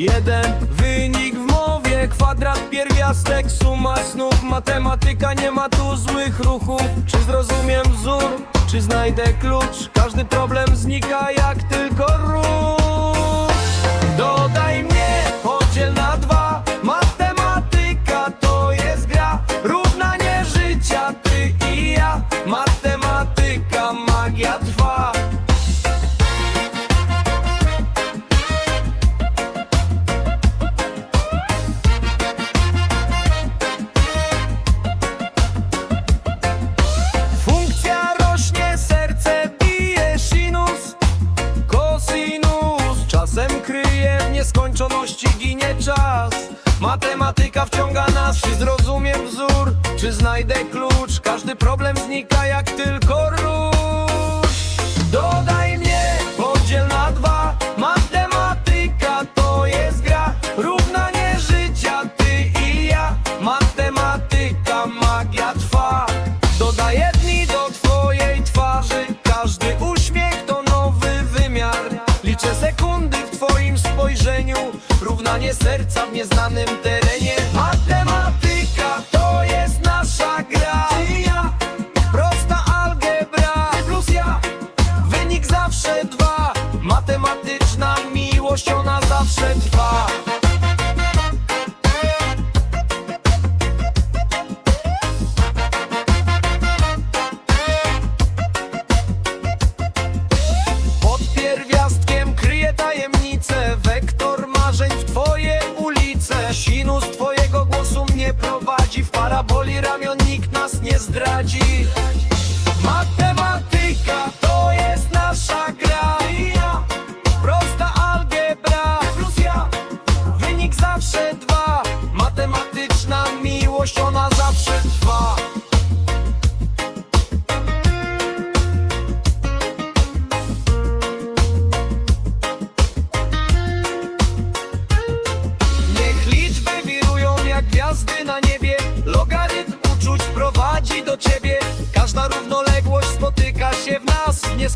jeden Wynik w mowie, kwadrat, pierwiastek, suma snów Matematyka nie ma tu złych ruchów. Czy zrozumiem wzór, czy znajdę klucz? Każdy problem znika jak tylko rusz w nieskończoności ginie czas. Matematyka wciąga nas, czy zrozumiem wzór, czy znajdę klucz. Każdy problem znika jak tylko rusz. Dodaj mnie, Równanie serca w nieznanym terenie. Matematyka to jest nasza gra. Ty ja, prosta algebra. Ty plus ja, wynik zawsze dwa. Matematyczna miłość, ona zawsze trwa. Pod pierwiastkiem kryje tajemnicę zdradzi. Matematyka to jest nasza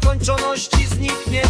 nieskończoności zniknie